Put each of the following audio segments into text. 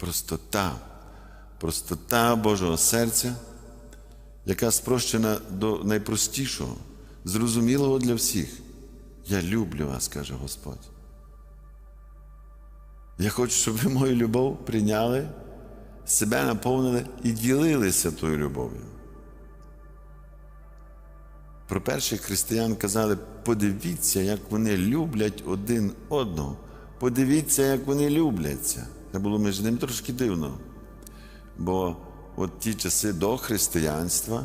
простота, простота Божого серця, яка спрощена до найпростішого, зрозумілого для всіх. Я люблю вас, каже Господь. Я хочу, щоб ви мою любов прийняли, себе наповнили і ділилися тою любов'ю. Про перших християн казали: подивіться, як вони люблять один одного. Подивіться, як вони любляться. Це було між ним трошки дивно. Бо от ті часи до християнства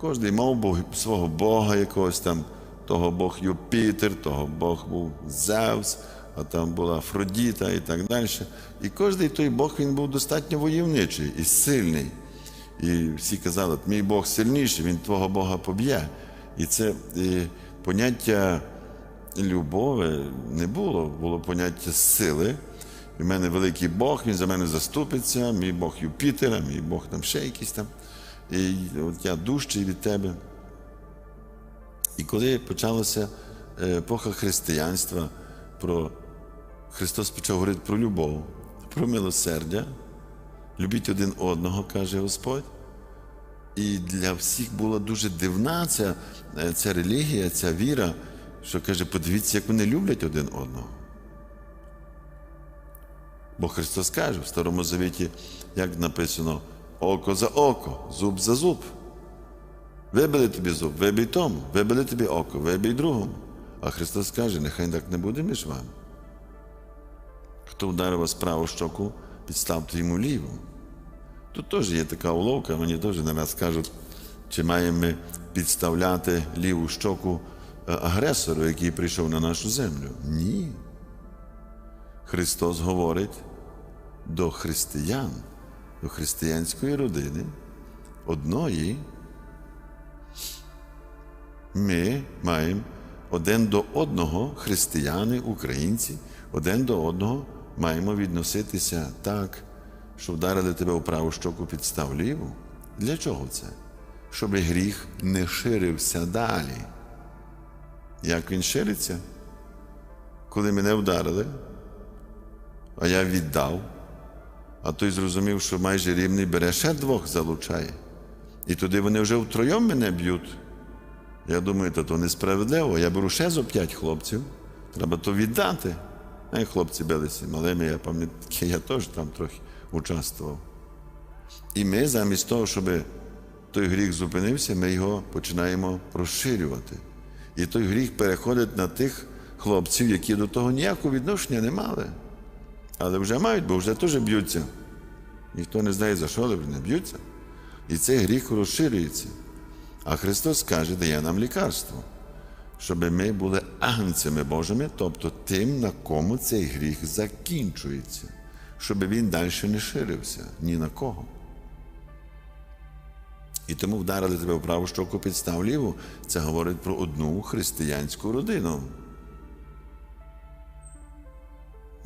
кожен мав свого Бога якогось там, того Бог Юпітер, того Бог був Зевс, а там була Афродіта і так далі. І кожен той Бог він був достатньо войовничий і сильний. І всі казали, мій Бог сильніший, він твого Бога поб'є. І це і поняття любові не було, було поняття сили. В мене великий Бог, він за мене заступиться, мій Бог Юпітера, мій Бог там ще якийсь там. І от я дужчий від тебе. І коли почалася е, епоха християнства, про Христос почав говорити про любов, про милосердя. Любіть один одного, каже Господь. І для всіх була дуже дивна ця, е, ця релігія, ця віра, що каже, подивіться, як вони люблять один одного. Бо Христос каже в Старому Завіті, як написано, око за око, зуб за зуб. Вибили тобі зуб, вибий тому, вибили тобі око, вибий другому. А Христос каже, нехай так не буде між вами. Хто вдарив вас праву щоку, підставте йому ліву. Тут теж є така уловка, мені теж не раз кажуть, чи маємо ми підставляти ліву щоку е, агресору, який прийшов на нашу землю. Ні. Христос говорить до християн, до християнської родини, одної. Ми маємо один до одного, християни, українці, один до одного маємо відноситися так, що вдарили тебе у праву щоку підстав ліву. Для чого це? Щоб гріх не ширився далі. Як він шириться? Коли мене вдарили, а я віддав, а той зрозумів, що майже рівний бере ще двох залучає. І туди вони вже втроєм мене б'ють. Я думаю, то, то несправедливо. Я беру ще зо п'ять хлопців, треба то віддати. А хлопці билися малими, я пам'ятаю, я теж там трохи участвував. І ми замість того, щоб той гріх зупинився, ми його починаємо розширювати. І той гріх переходить на тих хлопців, які до того ніякого відношення не мали. Але вже мають, бо вже теж б'ються. Ніхто не знає, за що, але не б'ються. І цей гріх розширюється. А Христос каже, дає нам лікарство, щоб ми були агнцями Божими, тобто тим, на кому цей гріх закінчується, щоб він далі не ширився ні на кого. І тому вдарили тебе в праву щоку підстав ліву. Це говорить про одну християнську родину.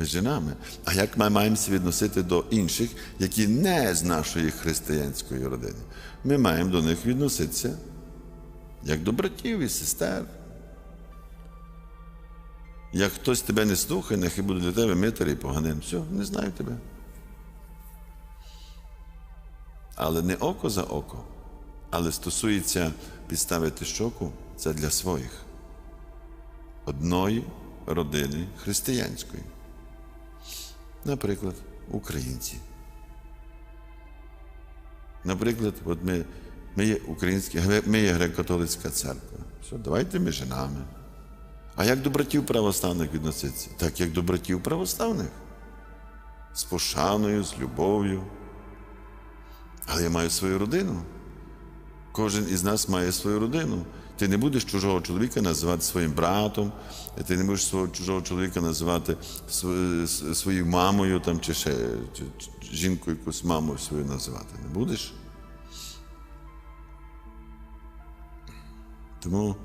Між нами. А як ми маємося відносити до інших, які не з нашої християнської родини? Ми маємо до них відноситися як до братів і сестер. Як хтось тебе не слухає, нехай буде для тебе митар і поганин. Все, не знаю тебе. Але не око за око, але стосується підставити щоку, це для своїх. Одної родини християнської. Наприклад, українці. Наприклад, от ми, ми є українські, ми є греко-католицька церква. Все, давайте між нами. А як до братів православних відноситься? Так як до братів православних. З пошаною, з любов'ю. Але я маю свою родину. Кожен із нас має свою родину. Ти не будеш чужого чоловіка називати своїм братом, ти не будеш свого чужого чоловіка називати своєю мамою там, чи ще чи, чи жінку якусь мамою свою називати. Не будеш? Тому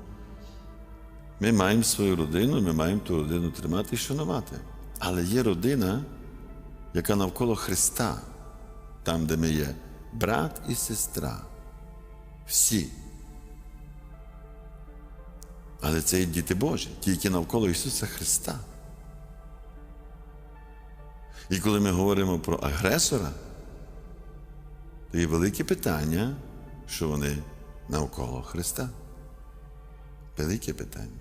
ми маємо свою родину, ми маємо ту родину тримати і шанувати. Але є родина, яка навколо Христа, там, де ми є, брат і сестра. Всі. Але це і діти Божі, ті, які навколо Ісуса Христа. І коли ми говоримо про агресора, то є велике питання, що вони навколо Христа. Велике питання.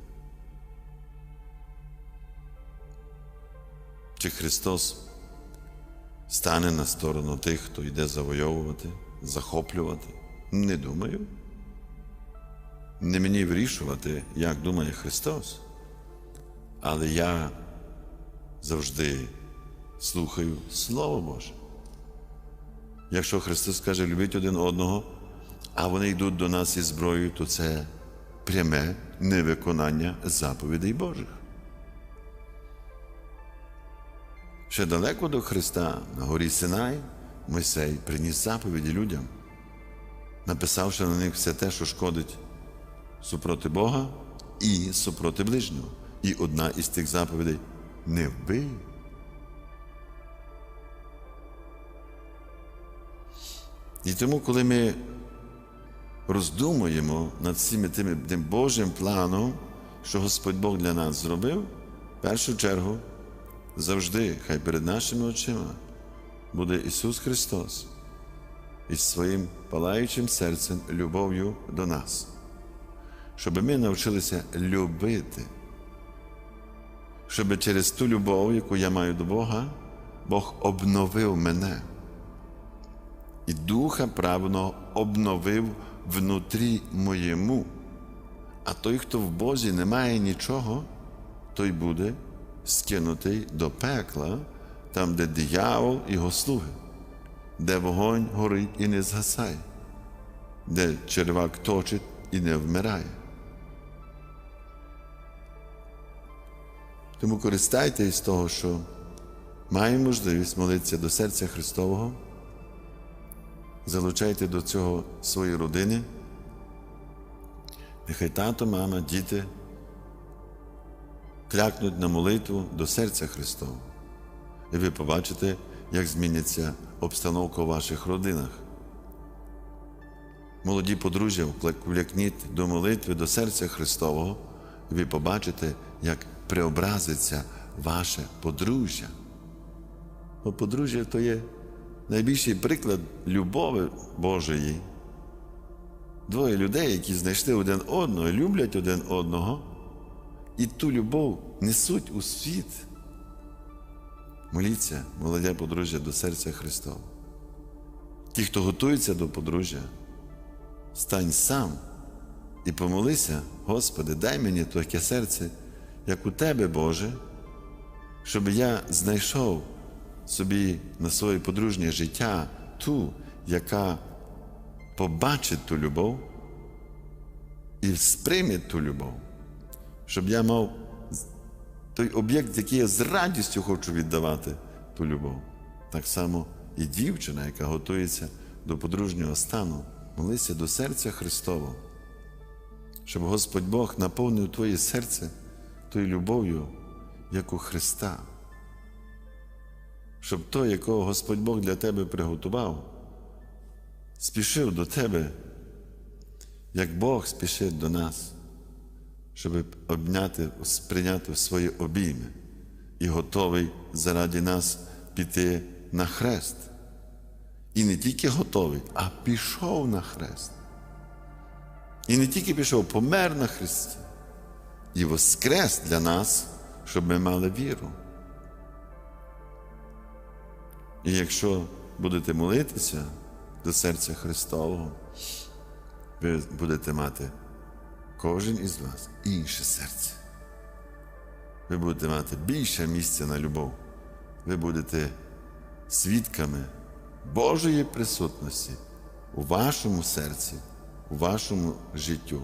Чи Христос стане на сторону тих, хто йде завойовувати, захоплювати? Не думаю. Не мені вирішувати, як думає Христос. Але я завжди слухаю Слово Боже. Якщо Христос каже, любіть один одного, а вони йдуть до нас із зброєю, то це пряме невиконання заповідей Божих. Ще далеко до Христа на горі Синай Мойсей приніс заповіді людям, написавши на них все те, що шкодить супроти Бога і супроти ближнього. І одна із тих заповідей не вбий. І тому, коли ми роздумуємо над всіми тим Божим планом, що Господь Бог для нас зробив, в першу чергу завжди, хай перед нашими очима буде Ісус Христос із своїм палаючим серцем, любов'ю до нас, щоб ми навчилися любити, щоб через ту любов, яку я маю до Бога, Бог обновив мене і духа правного обновив внутрі моєму. А той, хто в Бозі не має нічого, той буде скинутий до пекла, там, де диявол і його слуги, де вогонь горить і не згасає, де червак точить і не вмирає. Тому користайтесь того, що маємо можливість молитися до серця Христового. Залучайте до цього свої родини. Нехай тато, мама, діти клякнуть на молитву до серця Христового. І ви побачите, як зміниться обстановка у ваших родинах. Молоді подружжя, влякніть до молитви до серця Христового, і ви побачите, як преобразиться ваше подружжя. Бо подружжя то є найбільший приклад любові Божої. Двоє людей, які знайшли один одного, люблять один одного, і ту любов несуть у світ. Моліться, молоде подружжя до серця Христова. Ті, хто готується до подружжя, стань сам і помолися, Господи, дай мені таке серце, як у Тебе, Боже, щоб я знайшов собі на своє подружнє життя ту, яка побачить ту любов і сприйме ту любов, щоб я мав той об'єкт, який я з радістю хочу віддавати ту любов. Так само і дівчина, яка готується до подружнього стану, молися до серця Христового, щоб Господь Бог наповнив твоє серце тою любов'ю, як у Христа щоб той, якого Господь Бог для тебе приготував, спішив до тебе, як Бог спішить до нас, щоб обняти, сприйняти свої обійми і готовий заради нас піти на хрест. І не тільки готовий, а пішов на хрест. І не тільки пішов, помер на хресті, і воскрес для нас, щоб ми мали віру. І якщо будете молитися до серця Христового, ви будете мати кожен із вас інше серце. Ви будете мати більше місця на любов. Ви будете свідками Божої присутності у вашому серці, у вашому життю,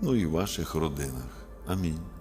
ну і в ваших родинах. Amém.